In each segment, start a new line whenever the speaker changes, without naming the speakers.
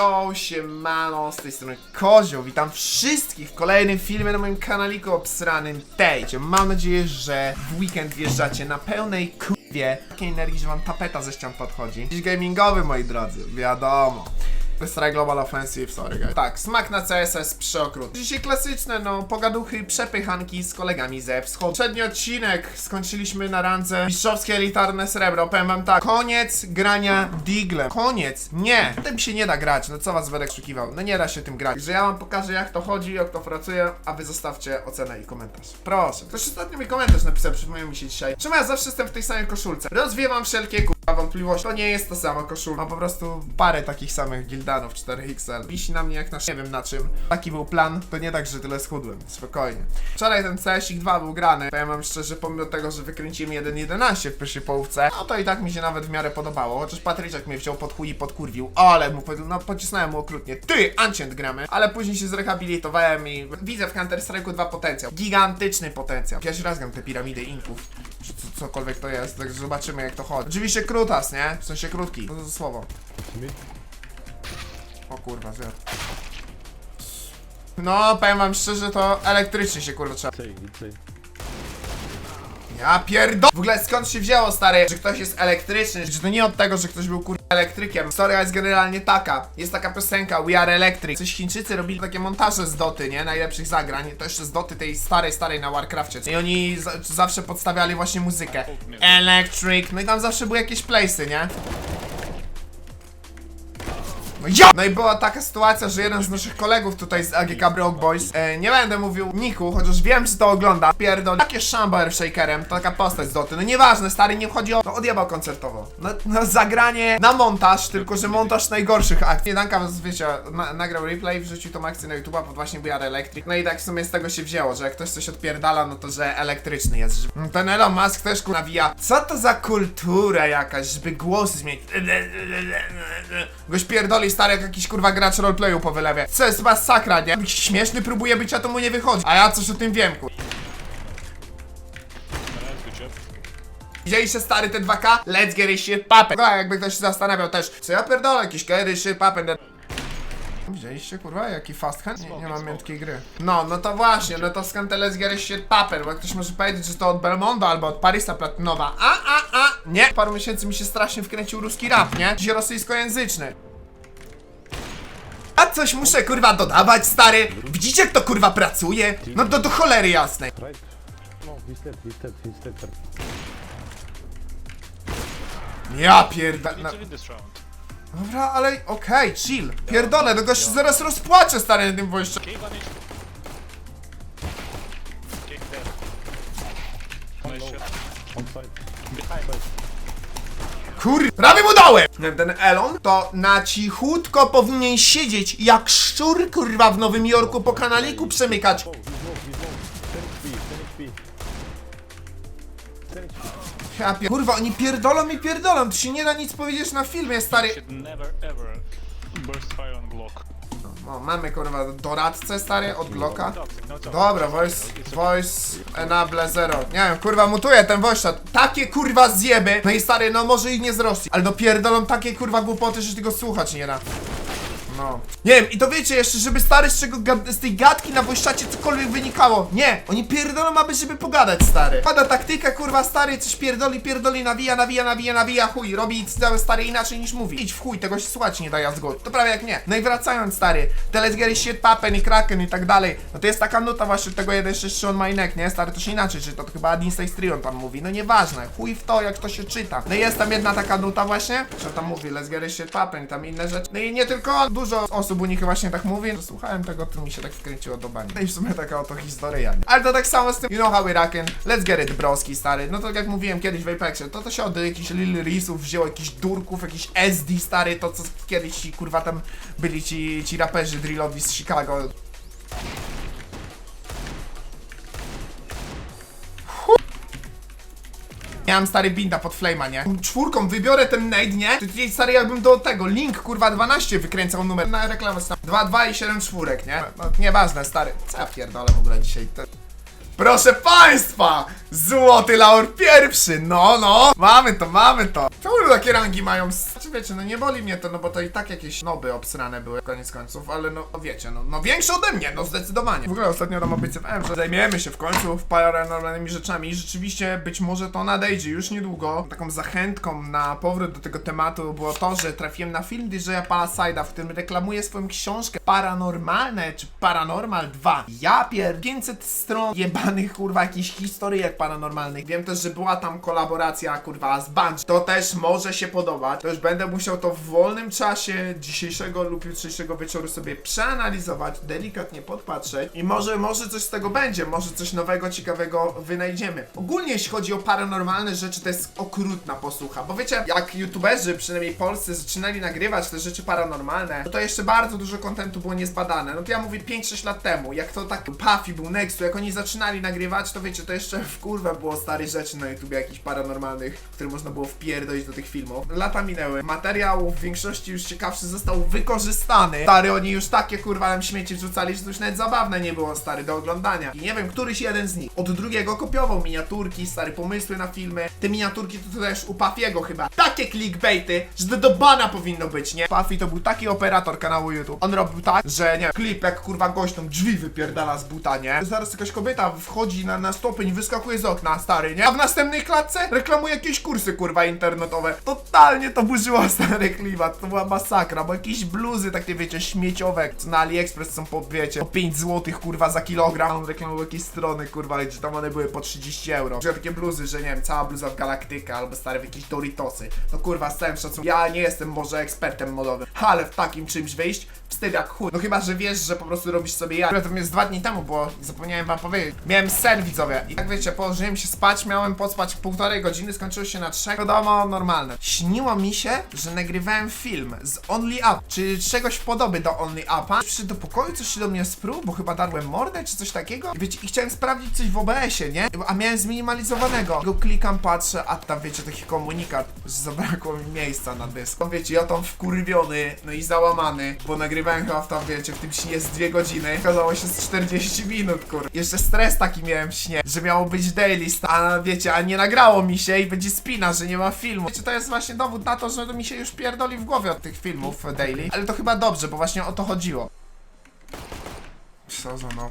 Yo, siemano, z tej strony Kozioł, witam wszystkich w kolejnym filmie na moim kanaliku obsranym Tejcie. Mam nadzieję, że w weekend wjeżdżacie na pełnej kurwie takiej energii, że wam tapeta ze ścian podchodzi. Dziś gamingowy, moi drodzy, wiadomo. Strike Global Offensive, sorry guys. Tak, smak na CSS przy okrut. Dzisiaj klasyczne, no, pogaduchy, przepychanki z kolegami ze wschodu. Przedni odcinek skończyliśmy na randze mistrzowskie elitarne srebro. Powiem wam tak, koniec grania Diglem. Koniec, nie. Tym się nie da grać, no co was będę krzykiwał? No nie da się tym grać. Że ja wam pokażę jak to chodzi, jak to pracuje, a wy zostawcie ocenę i komentarz. Proszę. Ktoś ostatnio mi komentarz napisał, przypomniał mi się dzisiaj. Czemu ja zawsze jestem w tej samej koszulce? Rozwiewam wszelkie kurwa wątpliwości. To nie jest ta sama koszulka. Mam po prostu parę takich samych gildanów 4XL. Wisi na mnie jak na nie wiem na czym. Taki był plan. To nie tak, że tyle schudłem. Spokojnie. Wczoraj ten CSik 2 był grany. Powiem wam szczerze, pomimo tego, że wykręciłem 1.11 w pierwszej połówce, no to i tak mi się nawet w miarę podobało. Chociaż Patryczek mnie wziął pod chuj i podkurwił. Ale mu powiedział, no pocisnąłem mu okrutnie. Ty, Ancient gramy. Ale później się zrehabilitowałem i widzę w Counter Strike'u 2 potencjał. Gigantyczny potencjał. Pierwszy raz gram te piramidy inków. Cokolwiek to jest, także zobaczymy jak to chodzi. Oczywiście krutas, nie? W sensie krótki. To za słowo? O kurwa, zjadł. No, powiem wam szczerze, to elektrycznie się kurwa trzeba. Ja pierdol... W ogóle skąd się wzięło, stary, że ktoś jest elektryczny? Że to nie od tego, że ktoś był kurwa elektrykiem. Historia jest generalnie taka. Jest taka piosenka We Are Electric. Coś Chińczycy robili takie montaże z doty, nie? Najlepszych zagrań. To jeszcze z doty tej starej, starej na Warcrafcie. I oni za zawsze podstawiali właśnie muzykę. Electric. No i tam zawsze były jakieś playsy, nie? No ja! No i była taka sytuacja, że jeden z naszych kolegów tutaj z AGK Broke Boys, e, nie będę mówił Niku, chociaż wiem, że to ogląda, pierdol, takie szambo Shakerem, to taka postać z doty, no nieważne, stary, nie chodzi o, no odjebał koncertowo, no, no zagranie na montaż, tylko że montaż najgorszych akcji. Danka, wiecie, na, nagrał replay, wrzucił tą akcję na YouTube'a pod właśnie VR Electric, no i tak w sumie z tego się wzięło, że jak ktoś coś odpierdala, no to że elektryczny jest, ten Elon Musk też ku nawija, co to za kultura jakaś, żeby głos zmienić, goś pierdoli stary jak jakiś kurwa gracz roleplayu po wylewie. Co jest masakra, nie? Jakiś śmieszny próbuje być, a to mu nie wychodzi. A ja coś o tym wiem, kur... Widzieliście stary te 2K? Let's get it shit poppin'. No, jakby ktoś się zastanawiał też, co ja pierdolę, jakiś get it shit. Widzieliście kurwa, jaki fast hand? Nie, nie mam miętkiej gry. No, no to właśnie, no to skąd Let's get it shit poppin', bo ktoś może powiedzieć, że to od Belmondo albo od Parisa Platynowa. A, a, a, nie. Paru miesięcy mi się strasznie wkręcił ruski rap, nie? Dzisiaj rosyjskojęzyczny. A coś muszę kurwa dodawać, stary. Widzicie jak to kurwa pracuje? No do, do cholery jasnej.
Right? No.
Ja pierda... Na...
to win this round.
Dobra, ale okej, chill. Pierdolę, no gość się zaraz rozpłacze, stary, na tym wojszczu.
Cave on it. Cave there. Nice shot.
On side.
Behind.
Kur... Prawie mu dałem! Ten Elon to na cichutko powinien siedzieć jak szczur, kurwa, w Nowym Jorku po kanaliku przemykać.
He's low, he's low. 10 HP, 10 HP. 10 HP.
Ja pier... Kurwa, oni pierdolą i pierdolą, tu się nie da nic powiedzieć na filmie, stary. O, mamy kurwa doradcę, stary, od Glocka.
No.
Dobra, voice, voice enable zero. Nie wiem, kurwa, mutuje ten voice chat. Takie kurwa zjeby. No i stary, no może i nie z Rosji, ale dopierdolą takie kurwa głupoty, że tego słuchać nie da. No. Nie wiem, i to wiecie jeszcze, żeby stary z czego z tej gadki na voice chacie cokolwiek wynikało. Nie, oni pierdolą, aby żeby pogadać, stary. Pada taktyka, kurwa, stary, coś pierdoli, pierdoli, nawija, nawija, nawija, nawija, chuj, robi cały stary inaczej niż mówi. Idź w chuj, tego się słuchać nie daje zgód. To prawie jak nie. No i wracając, stary, te Let's Get It Shit Papen i Kraken i tak dalej, no to jest taka nuta właśnie tego 1.6 on my neck, nie? Stary, to się inaczej czyta, to chyba Adin Strion tam mówi, no nieważne, chuj w to, jak to się czyta. No i jest tam jedna taka nuta właśnie, że tam mówi Let's Get It Shit Papen i tam inne rzeczy. No i nie tylko on, dużo osób u nich właśnie tak mówi, że słuchałem tego, to mi się tak wkręciło do bani. No i w sumie taka oto historia. Ale to tak samo z tym, you know how we reckon, let's get it broski, stary. No to tak jak mówiłem kiedyś w Apexie, to to się od jakichś Lil Risów wzięło, jakichś durków, jakiś SD, stary, to co kiedyś ci, kurwa, tam byli ci, ci raperzy drillowi z Chicago. Miałem stary binda pod flame'a, nie? Czwórką wybiorę ten nade, nie? To tutaj stary jakbym do tego, link kurwa 12 wykręcał numer na reklamę tam 2, 2 i 7 czwórek, nie? No nieważne stary, co ja pierdolę w ogóle dzisiaj, to... Proszę państwa! Złoty laur pierwszy! No, no! Mamy to, mamy to! Czemu takie rangi mają? Znaczy wiecie, no nie boli mnie to, no bo to i tak jakieś noby obsrane były koniec końców, ale no, no wiecie, no, no większe ode mnie, no zdecydowanie. W ogóle ostatnio tam obiecywałem, że zajmiemy się w końcu paranormalnymi rzeczami i rzeczywiście być może to nadejdzie już niedługo. Taką zachętką na powrót do tego tematu było to, że trafiłem na film DJ'a Palaside'a, w którym reklamuje swoją książkę Paranormalne czy Paranormal 2. Ja pier... 500 stron jebanych kurwa jakichś historyjek paranormalnych. Wiem też, że była tam kolaboracja kurwa z Bunch. To też może się podobać. To już będę musiał to w wolnym czasie dzisiejszego lub jutrzejszego wieczoru sobie przeanalizować, delikatnie podpatrzeć i może, może coś z tego będzie, może coś nowego, ciekawego wynajdziemy. Ogólnie jeśli chodzi o paranormalne rzeczy, to jest okrutna posłucha, bo wiecie, jak youtuberzy, przynajmniej polscy, zaczynali nagrywać te rzeczy paranormalne, no to jeszcze bardzo dużo kontentu było niezbadane. No to ja mówię 5-6 lat temu, jak to tak Puffy był Nextu, jak oni zaczynali nagrywać, to wiecie, to jeszcze w kurwę było stare rzeczy na YouTube jakichś paranormalnych, które można było wpierdolić do tych filmów. Lata minęły, materiał w większości już ciekawszy został wykorzystany. Stary, oni już takie kurwa nam śmieci wrzucali, że to już nawet zabawne nie było, stary, do oglądania. I nie wiem, któryś jeden z nich od drugiego kopiował miniaturki, stary, pomysły na filmy. Te miniaturki to też u Puffiego chyba. Takie clickbaity, że to do bana powinno być, nie? Puffy to był taki operator kanału YouTube. On robił tak, że nie, klip jak kurwa gościom drzwi wypierdala z buta, nie? Zaraz jakaś kobieta wchodzi na, na stopień, wyskakuje z okna, stary, nie? A w następnej klatce reklamuje jakieś kursy kurwa internetowe. Totalnie to burzyło stary klimat, to była masakra, bo jakieś bluzy takie wiecie, śmieciowe, co na AliExpress są po wiecie, po 5 zł kurwa za kilogram. On reklamował jakieś strony kurwa, gdzie tam one były po 30 euro. Że takie bluzy, że nie wiem, cała bluza w Galaktyka albo stare w jakieś Doritosy. No kurwa, z całym szacunkiem. Ja nie jestem może ekspertem modowym, ale w takim czymś wyjść, wstyd jak chuj. No chyba, że wiesz, że po prostu robisz sobie ja. Natomiast dwa dni temu, bo zapomniałem wam powiedzieć. Miałem sen widzowie i tak wiecie, położyłem się spać, miałem pospać półtorej godziny, skończyło się na trzech. Wiadomo, normalne. Śniło mi się, że nagrywałem film z Only Up, czy czegoś podoby do Only Upa. Przyszedł do pokoju, coś się do mnie sprół, bo chyba darłem mordę, czy coś takiego. I wiecie, i chciałem sprawdzić coś w OBS-ie, nie? A miałem zminimalizowanego. Go klikam, patrzę, a tam wiecie, taki komunikat, że zabrakło mi miejsca na dysku. Wiecie, ja tam wkurwiony, no i załamany, bo nagrywałem chyba w tam, wiecie, w tym śnie z dwie godziny. Okazało się z 40 minut, kur. Jeszcze stres taki miałem w śnie, że miało być daily, a wiecie, a nie nagrało mi się i będzie spina, że nie ma filmu. Wiecie, to jest właśnie dowód na to, że to mi się już pierdoli w głowie od tych filmów daily. Ale to chyba dobrze, bo właśnie o to chodziło. Co za no.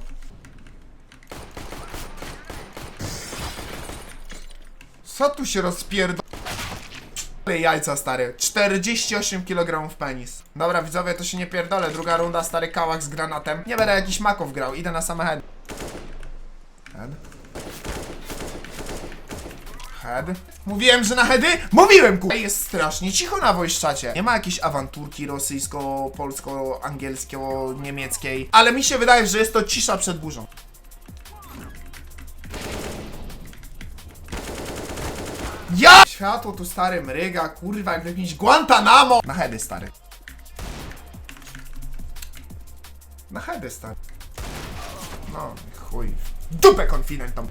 Co tu się rozpierdol... Ale jajca stary, 48 kg penis. Dobra widzowie, to się nie pierdolę, druga runda, stary kałak z granatem. Nie będę jakiś maków grał, idę na same head. Head. Head. Mówiłem, że na heady? Mówiłem ku... Jest strasznie cicho na wojszczacie. Nie ma jakiejś awanturki rosyjsko-polsko-angielsko-niemieckiej. Ale mi się wydaje, że jest to cisza przed burzą. Ja! Światło tu stary mryga, kurwa, jak w jakimś Guantanamo! Na heady, stary. Na heady, stary. No, chuj. Dupę konfidentom.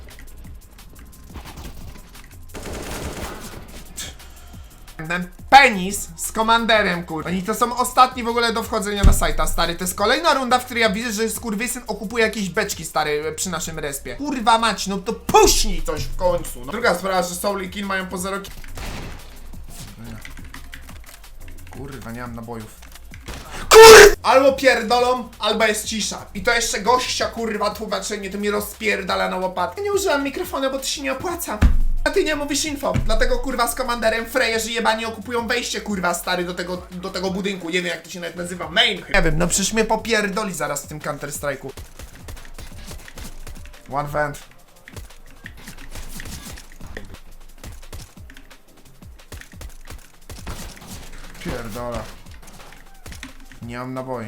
Ten penis z komanderem, kur. Oni to są ostatni w ogóle do wchodzenia na sajta, stary. To jest kolejna runda, w której ja widzę, że skurwysyn okupuje jakieś beczki, stary, przy naszym respie. Kurwa mać, no to puśnij coś w końcu. No. Druga sprawa, że Soul i Kin mają po zero ki- Kurwa, nie mam nabojów. Kur... Albo pierdolą, albo jest cisza. I to jeszcze gościa, kurwa, tłumaczenie, to mi rozpierdala na łopatkę. Ja nie używam mikrofonu, bo to się nie opłaca. A ty nie mówisz info, dlatego kurwa z komanderem frejerzy jebani okupują wejście kurwa stary do tego, do tego budynku, nie wiem jak to się nawet nazywa, main. Nie wiem, no przecież mnie popierdoli zaraz w tym Counter Strike'u. One vent. Pierdola. Nie mam naboi.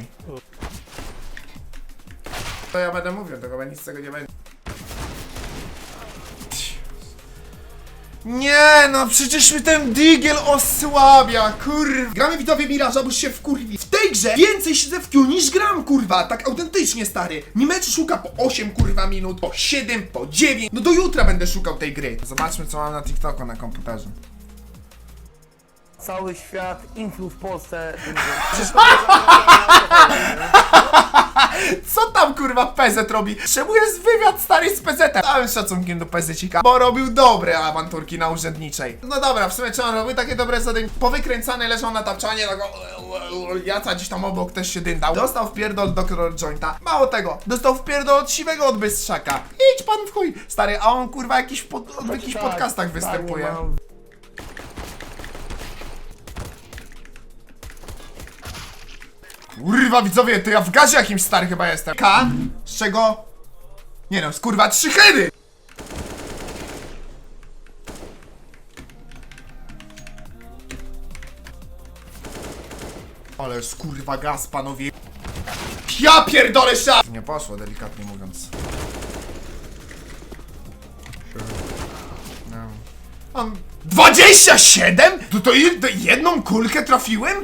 To ja będę mówił, tylko nic z tego nie będzie. Nie, no przecież mi ten digiel osłabia, kurwa. Gramy widzowie Miraża, bo się wkurwi. W tej grze więcej siedzę w Q niż gram, kurwa. Tak autentycznie, stary. Mi mecz szuka po 8, kurwa, minut, po 7, po 9. No do jutra będę szukał tej gry. Zobaczmy, co mam na TikToku na komputerze.
Cały świat, influ w Polsce.
Co tam kurwa PZ robi? Czemu jest wywiad stary z PZ? Całym szacunkiem do PZcika, bo robił dobre awanturki na urzędniczej. No dobra, w sumie czy on robił takie dobre zadanie? Powykręcany leżał na tapczanie, tak Jaca gdzieś tam obok też się dyndał. Dostał w pierdol doktor jointa. Mało tego, dostał w pierdol od siwego od bystrzaka. Idź pan w chuj. Stary, a on kurwa jakiś pod, w jakichś
Tak,
podcastach
tak,
występuje. Kurwa widzowie, to ja w gazie jakimś stary chyba jestem. K? Z czego? Nie no, z kurwa trzy hedy! Ale jest kurwa gaz, panowie. Ja pierdolę szat! Nie poszło, delikatnie mówiąc. No. Mam 27? To to jed- jedną kulkę trafiłem?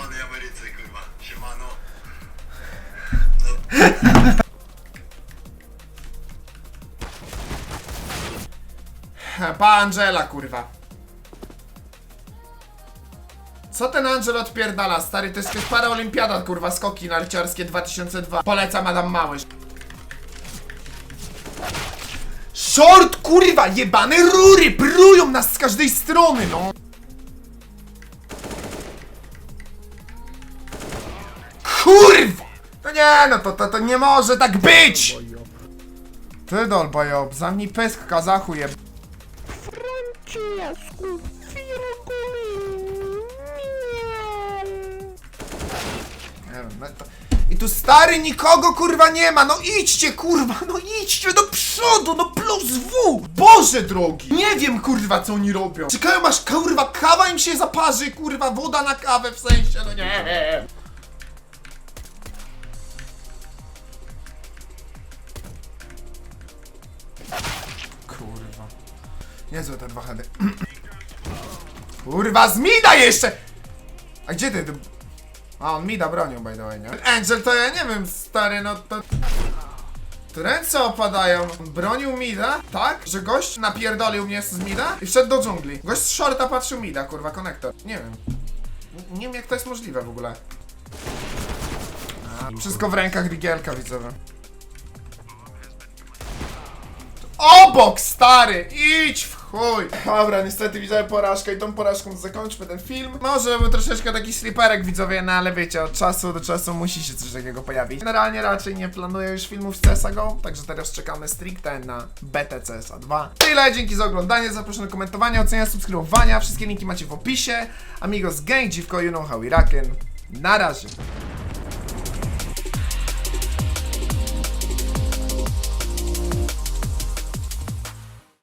Twojej jebanej Ameryce kurwa. Siemano.
Pa Angela, kurwa. Co ten Angel odpierdala, stary? To jest jakaś paraolimpiada, kurwa, skoki narciarskie 2002. Polecam Adam Małysz. Short, kurwa, jebane rury, prują nas z każdej strony, no. Kurwa! No nie, no to, to, to nie może tak być! Ty dolbojob, zamknij pysk, kazachu jeb... Nie wiem, no to... I tu stary nikogo kurwa nie ma, no idźcie kurwa, no idźcie do przodu, no plus W! Boże drogi! Nie wiem kurwa co oni robią. Czekają aż kurwa kawa im się zaparzy, kurwa woda na kawę w sensie, no nie. Niezłe te dwa hedy. Kurwa, z mida jeszcze! A gdzie ty? A, on mida bronią, by the way, nie? Angel to ja nie wiem, stary, no to... Ręce opadają. On bronił mida, tak? Że gość napierdolił mnie z mida i wszedł do dżungli. Gość z shorta patrzył mida, kurwa, konektor. Nie wiem. Nie wiem, jak to jest możliwe w ogóle. A, wszystko w rękach Rigielka, widzowie. Obok, stary! Idź w chuj! Dobra, niestety widziałem porażkę i tą porażką zakończmy ten film. Może był troszeczkę taki sliperek, widzowie, no ale wiecie, od czasu do czasu musi się coś takiego pojawić. Generalnie raczej nie planuję już filmów z CSGO, także teraz czekamy stricte na BTCSA 2. Tyle, dzięki za oglądanie, zapraszam do komentowania, oceniania, subskrybowania. Wszystkie linki macie w opisie. Amigos Gang, dziwko, you know how rockin'. Na razie.